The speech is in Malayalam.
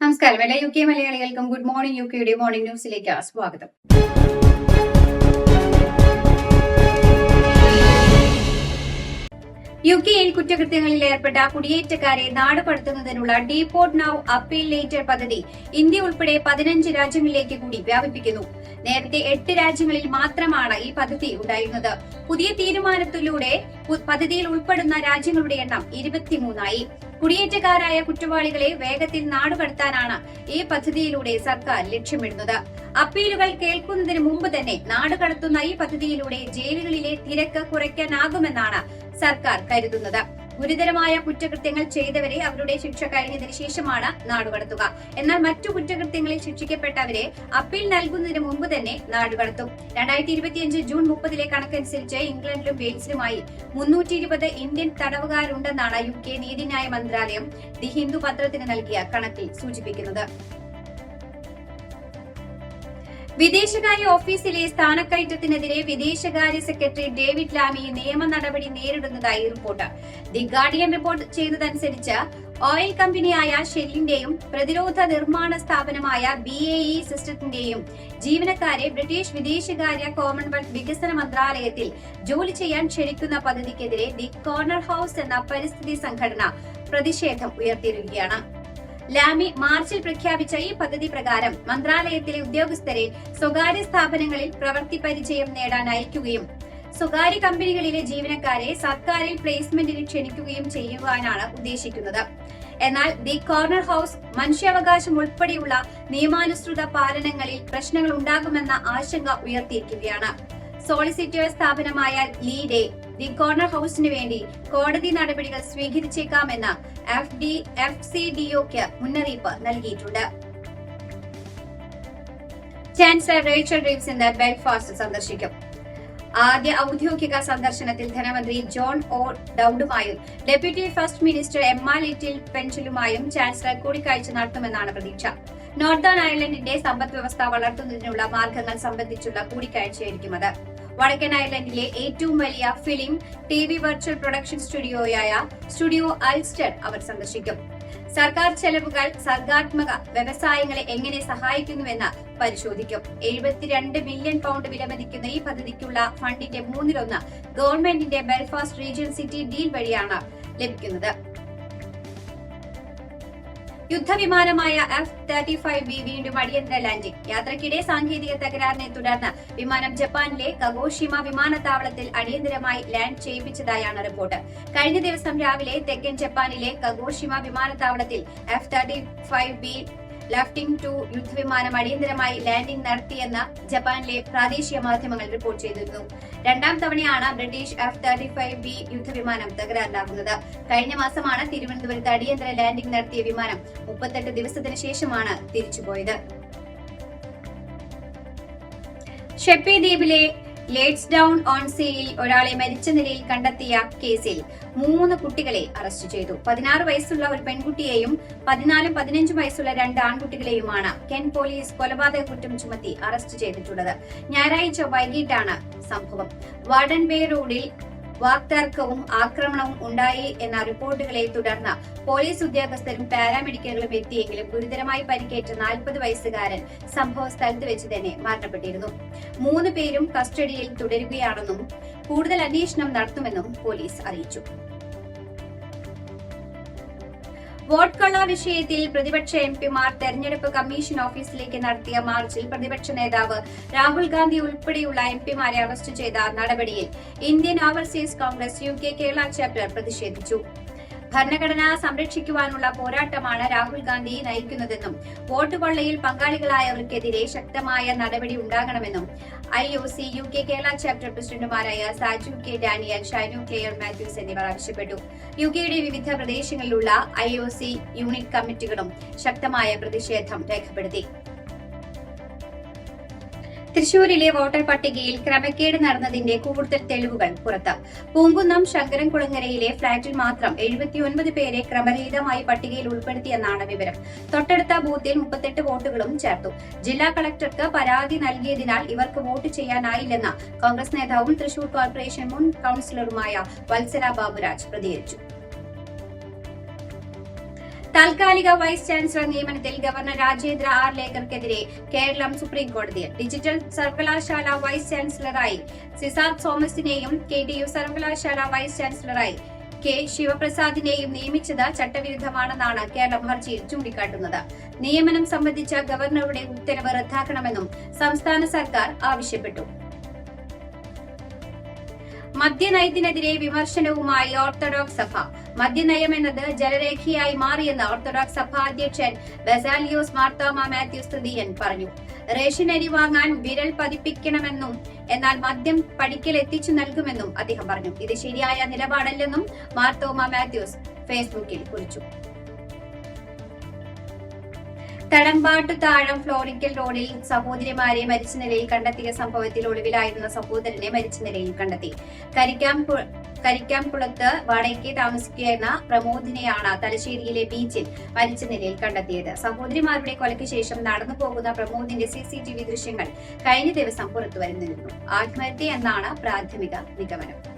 നമസ്കാരം. എല്ലാ യു കെ മലയാളികൾക്കും ഗുഡ് മോർണിംഗ്. യു കെയുടെ മോർണിംഗ് ന്യൂസിലേക്ക് സ്വാഗതം. യു കെയിൽ കുറ്റകൃത്യങ്ങളിൽ ഏർപ്പെട്ട കുടിയേറ്റക്കാരെ നാടുപടുത്തുന്നതിനുള്ള ഡീപോർട്ട് നൌ അപ്പീൽ ലേറ്റർ പദ്ധതി ഇന്ത്യ ഉൾപ്പെടെ പതിനഞ്ച് രാജ്യങ്ങളിലേക്ക് കൂടി വ്യാപിപ്പിക്കുന്നു. നേരത്തെ എട്ട് രാജ്യങ്ങളിൽ മാത്രമാണ് ഈ പദ്ധതി ഉണ്ടായിരുന്നത്. പുതിയ തീരുമാനത്തിലൂടെ പദ്ധതിയിൽ ഉൾപ്പെടുന്ന രാജ്യങ്ങളുടെ എണ്ണം ഇരുപത്തിമൂന്നായി. കുടിയേറ്റക്കാരായ കുറ്റവാളികളെ വേഗത്തിൽ നാടുകടത്താനാണ് ഈ പദ്ധതിയിലൂടെ സർക്കാർ ലക്ഷ്യമിടുന്നത്. അപ്പീലുകൾ കേൾക്കുന്നതിന് മുമ്പ് തന്നെ നാടുകടത്തുന്ന ഈ പദ്ധതിയിലൂടെ ജയിലുകളിലെ തിരക്ക് കുറയ്ക്കാനാകുമെന്നാണ് സർക്കാർ കരുതുന്നത്. ഗുരുതരമായ കുറ്റകൃത്യങ്ങൾ ചെയ്തവരെ അവരുടെ ശിക്ഷ കഴിഞ്ഞതിന് ശേഷമാണ് നാടുകടത്തുക. എന്നാൽ മറ്റു കുറ്റകൃത്യങ്ങളിൽ ശിക്ഷിക്കപ്പെട്ടവരെ അപ്പീൽ നൽകുന്നതിന് മുമ്പ് തന്നെ നാടുകടത്തും. രണ്ടായിരത്തി ഇരുപത്തിയഞ്ച് ജൂൺ മുപ്പതിലെ കണക്കനുസരിച്ച് ഇംഗ്ലണ്ടിലും വെയിൽസിലുമായി മുന്നൂറ്റി ഇരുപത് ഇന്ത്യൻ തടവുകാരുണ്ടെന്നാണ് യു കെ നീതിന്യായ മന്ത്രാലയം ദി ഹിന്ദു പത്രത്തിന് നൽകിയ കണക്കിൽ സൂചിപ്പിക്കുന്നത്. വിദേശകാര്യ ഓഫീസിലെ സ്ഥാനക്കയറ്റത്തിനെതിരെ വിദേശകാര്യ സെക്രട്ടറി ഡേവിഡ് ലാമി നിയമ നടപടി നേരിടുന്നതായി റിപ്പോർട്ട്. ദി ഗാർഡിയൻ റിപ്പോർട്ട് ചെയ്തതനുസരിച്ച് ഓയിൽ കമ്പനിയായ ഷെല്ലിന്റെയും പ്രതിരോധ നിർമ്മാണ സ്ഥാപനമായ ബി എ ഇ സിസ്റ്റത്തിന്റെയും ജീവനക്കാരെ ബ്രിട്ടീഷ് വിദേശകാര്യ കോമൺവെൽത്ത് വികസന മന്ത്രാലയത്തിൽ ജോലി ചെയ്യാൻ ക്ഷണിക്കുന്ന പദ്ധതിക്കെതിരെ ദി കോർണർ ഹൌസ് എന്ന പരിസ്ഥിതി സംഘടന പ്രതിഷേധം ഉയർത്തിയിരിക്കുകയാണ്. ലാമി മാർച്ചിൽ പ്രഖ്യാപിച്ച ഈ പദ്ധതി പ്രകാരം മന്ത്രാലയത്തിലെ ഉദ്യോഗസ്ഥരെ സ്വകാര്യ സ്ഥാപനങ്ങളിൽ പ്രവൃത്തി പരിചയം നേടാൻ അയക്കുകയും സ്വകാര്യ കമ്പനികളിലെ ജീവനക്കാരെ സർക്കാരിൽ പ്ലേസ്മെന്റിന് ക്ഷണിക്കുകയും ചെയ്യുവാനാണ് ഉദ്ദേശിക്കുന്നത്. എന്നാൽ ദി കോർണർ ഹൗസ് മനുഷ്യാവകാശം ഉൾപ്പെടെയുള്ള നിയമാനുസൃത പാലനങ്ങളിൽ പ്രശ്നങ്ങൾ ഉണ്ടാകുമെന്ന ആശങ്ക ഉയർത്തിയിരിക്കുകയാണ്. സോളിസിറ്റർ സ്ഥാപനമായ ലീഡെ ദി കോർണർ ഹൌസിന് വേണ്ടി കോടതി നടപടികൾ സ്വീകരിച്ചേക്കാമെന്ന എഫ് ഡി എഫ് സി ഡിഒക്ക് മുന്നറിയിപ്പ് നൽകിയിട്ടുണ്ട്. ചാൻസലർ റേച്ചൽ റീവ്സ് ഇന്ന് ബെൽഫാസ്റ്റ് സന്ദർശിക്കും. ആദ്യ ഔദ്യോഗിക സന്ദർശനത്തിൽ ധനമന്ത്രി John O ഡൌഡുമായും deputy first minister Emma Little പെൻഷലുമായും chancellor കൂടിക്കാഴ്ച നടത്തുമെന്നാണ് പ്രതീക്ഷ. നോർത്തേൺ അയർലൻഡിന്റെ സമ്പദ് വ്യവസ്ഥ വളർത്തുന്നതിനുള്ള മാർഗങ്ങൾ സംബന്ധിച്ചുള്ള കൂടിക്കാഴ്ചയായിരിക്കും അത്. വടക്കൻ അയർലൻഡിലെ ഏറ്റവും വലിയ film T V virtual production സ്റ്റുഡിയോയായ studio Ulster അവർ സന്ദർശിക്കും. സർക്കാർ ചെലവുകൾ സർഗാത്മക വ്യവസായങ്ങളെ എങ്ങനെ സഹായിക്കുന്നുവെന്ന് പരിശോധിക്കും. എഴുപത്തിരണ്ട് മില്യൺ പൗണ്ട് വിലമതിക്കുന്ന ഈ പദ്ധതിക്കുള്ള ഫണ്ടിന്റെ മൂന്നിലൊന്ന് ഗവൺമെന്റിന്റെ ബെൽഫാസ്റ്റ് റീജിയൻ സിറ്റി ഡീൽ വഴിയാണ് ലഭിക്കുന്നത്. യുദ്ധവിമാനമായ എഫ് തേർട്ടി ഫൈവ് ബി വീണ്ടും അടിയന്തര ലാൻഡിംഗ് യാത്രക്കിടെ സാങ്കേതിക തകരാറിനെ തുടർന്ന് വിമാനം ജപ്പാനിലെ കഗോഷിമ വിമാനത്താവളത്തിൽ അടിയന്തരമായി ലാൻഡ് ചെയ്യിപ്പിച്ചതായാണ് റിപ്പോർട്ട്. കഴിഞ്ഞ ദിവസം രാവിലെ തെക്കൻ ജപ്പാനിലെ കഗോഷിമ വിമാനത്താവളത്തിൽ F thirty five B lightning two യുദ്ധവിമാനം അടിയന്തരമായി ലാൻഡിംഗ് നടത്തിയെന്ന് ജപ്പാനിലെ പ്രാദേശിക മാധ്യമങ്ങൾ റിപ്പോർട്ട് ചെയ്തിരുന്നു. രണ്ടാം തവണയാണ് British F thirty five B യുദ്ധവിമാനം തകരാറിലാകുന്നത്. കഴിഞ്ഞ മാസമാണ് തിരുവനന്തപുരത്ത് അടിയന്തര ലാൻഡിംഗ് നടത്തിയ വിമാനം മുപ്പത്തെട്ട് ദിവസത്തിന് ശേഷമാണ് തിരിച്ചുപോയത്. ഷെപ്പി ദ്വീപിലെ ലേറ്റ്സ് ഡൗൺ ഓൺ സെയിൽ ഒരാളെ മരിച്ച നിലയിൽ കണ്ടെത്തിയ കേസിൽ മൂന്ന് കുട്ടികളെ അറസ്റ്റ് ചെയ്തു. പതിനാറ് വയസ്സുള്ള ഒരു പെൺകുട്ടിയെയും പതിനാലും പതിനഞ്ചും വയസ്സുള്ള രണ്ട് ആൺകുട്ടികളെയുമാണ് കെൻ പോലീസ് കൊലപാതക കുറ്റം ചുമത്തി അറസ്റ്റ് ചെയ്തിട്ടുള്ളത്. ഞായറാഴ്ച വൈകിട്ടാണ് സംഭവം. വാർഡൻ ബേ റോഡിൽ വാക്തർക്കവും ആക്രമണവും ഉണ്ടായി എന്ന റിപ്പോർട്ടുകളെ തുടർന്ന് പോലീസ് ഉദ്യോഗസ്ഥരും പാരാമെഡിക്കലുകളും എത്തിയെങ്കിലും ഗുരുതരമായി പരിക്കേറ്റ നാൽപ്പത് വയസ്സുകാരൻ സംഭവ സ്ഥലത്ത് വെച്ച് തന്നെ മരണപ്പെട്ടിരുന്നു. മൂന്ന് പേരും കസ്റ്റഡിയിൽ തുടരുകയാണെന്നും കൂടുതൽ അന്വേഷണം നടത്തുമെന്നും പോലീസ് അറിയിച്ചു. വോട്ട് കള്ള വിഷയത്തിൽ പ്രതിപക്ഷ എം പിമാർ തെരഞ്ഞെടുപ്പ് കമ്മീഷൻ ഓഫീസിലേക്ക് നടത്തിയ മാർച്ചിൽ പ്രതിപക്ഷ നേതാവ് രാഹുൽ ഗാന്ധി ഉൾപ്പെടെയുള്ള എം പിമാരെ അറസ്റ്റ് ചെയ്ത നടപടിയിൽ Indian overseas Congress U K Kerala chapter പ്രതിഷേധിച്ചു. ഭരണഘടന സംരക്ഷിക്കുവാനുള്ള പോരാട്ടമാണ് രാഹുൽ ഗാന്ധി നയിക്കുന്നതെന്നും വോട്ട് കൊള്ളയിൽ പങ്കാളികളായവർക്കെതിരെ ശക്തമായ നടപടി ഉണ്ടാകണമെന്നും I O C U K Kerala chapter പ്രസിഡന്റുമാരായ Saju K Daniel Shinu Clare Mathews എന്നിവർ ആവശ്യപ്പെട്ടു. യു കെയുടെ വിവിധ പ്രദേശങ്ങളിലുള്ള ഐ ഒ സി യൂണിറ്റ് കമ്മിറ്റികളും ശക്തമായ പ്രതിഷേധം രേഖപ്പെടുത്തി. തൃശൂരിലെ വോട്ടർ പട്ടികയിൽ ക്രമക്കേട് നടന്നതിന്റെ കൂടുതൽ തെളിവുകൾ പുറത്ത്. പൂങ്കുന്നം ശങ്കരൻകുളങ്ങരയിലെ ഫ്ളാറ്റിൽ മാത്രം എഴുപത്തിയൊൻപത് പേരെ ക്രമരഹിതമായി പട്ടികയിൽ ഉൾപ്പെടുത്തിയെന്നാണ് വിവരം. തൊട്ടടുത്ത ബൂത്തിൽ മുപ്പത്തെട്ട് വോട്ടുകളും ചേർത്തു. ജില്ലാ കളക്ടർക്ക് പരാതി നൽകിയതിനാൽ ഇവർക്ക് വോട്ട് ചെയ്യാനായില്ലെന്ന് കോൺഗ്രസ് നേതാവും തൃശൂർ കോർപ്പറേഷൻ മുൻ കൌൺസിലറുമായ വത്സല ബാബുരാജ് പ്രതികരിച്ചു. താൽക്കാലിക വൈസ് ചാൻസലർ നിയമനത്തിൽ ഗവർണർ രാജേന്ദ്ര ആർ ലേഖർക്കെതിരെ കേരളം സുപ്രീം കോടതിയിൽ ഡിജിറ്റൽ സർവകലാശാല വൈസ് ചാൻസലറായി സിസാർ തോമസിനെയും കെ ഡി യു സർവകലാശാല വൈസ് ചാൻസലറായി കെ ശിവപ്രസാദിനെയും നിയമിച്ചത് ചട്ടവിരുദ്ധമാണെന്നാണ് കേരളം ഹർജിയിൽ ചൂണ്ടിക്കാട്ടുന്നത്. നിയമനം സംബന്ധിച്ച ഗവർണറുടെ ഉത്തരവ് റദ്ദാക്കണമെന്നും സംസ്ഥാന സർക്കാർ ആവശ്യപ്പെട്ടു. മദ്യനയത്തിനെതിരെ വിമർശനവുമായി ഓർത്തഡോക്സ് സഭ. മദ്യനയം എന്നത് ജലരേഖയായി മാറിയെന്ന് ഓർത്തഡോക്സ് സഭ അധ്യക്ഷൻ ബസാലിയോസ് മാർത്തോമ മാത്യൂസ് സ്തുതിയൻ പറഞ്ഞു. റേഷൻ അരി വാങ്ങാൻ വിരൽ പതിപ്പിക്കണമെന്നും എന്നാൽ മദ്യം പടിക്കൽ എത്തിച്ചു നൽകുമെന്നും അദ്ദേഹം പറഞ്ഞു. ഇത് ശരിയായ നിലപാടല്ലെന്നും മാർത്തോമ മാത്യൂസ് ഫേസ്ബുക്കിൽ കുറിച്ചു. തടമ്പാട്ടു താഴം ഫ്ലോറിക്കൽ റോഡിൽ സഹോദരിമാരെ മരിച്ച നിലയിൽ കണ്ടെത്തിയ സംഭവത്തിൽ ഒളിവിലായിരുന്ന സഹോദരനെ മരിച്ച നിലയിൽ കണ്ടെത്തി. കരിക്കാം കരിക്കാംകുളത്ത് വാടകയ്ക്ക് താമസിക്കുന്ന പ്രമോദിനെയാണ് തലശ്ശേരിയിലെ ബീച്ചിൽ മരിച്ച നിലയിൽ കണ്ടെത്തിയത്. സഹോദരിമാരുടെ കൊലയ്ക്ക് ശേഷം നടന്നു പോകുന്ന പ്രമോദിന്റെ സി സി ടി വി ദൃശ്യങ്ങൾ കഴിഞ്ഞ ദിവസം പുറത്തു വരുന്നിരുന്നു ആത്മഹത്യ എന്നാണ് പ്രാഥമിക നിഗമനം.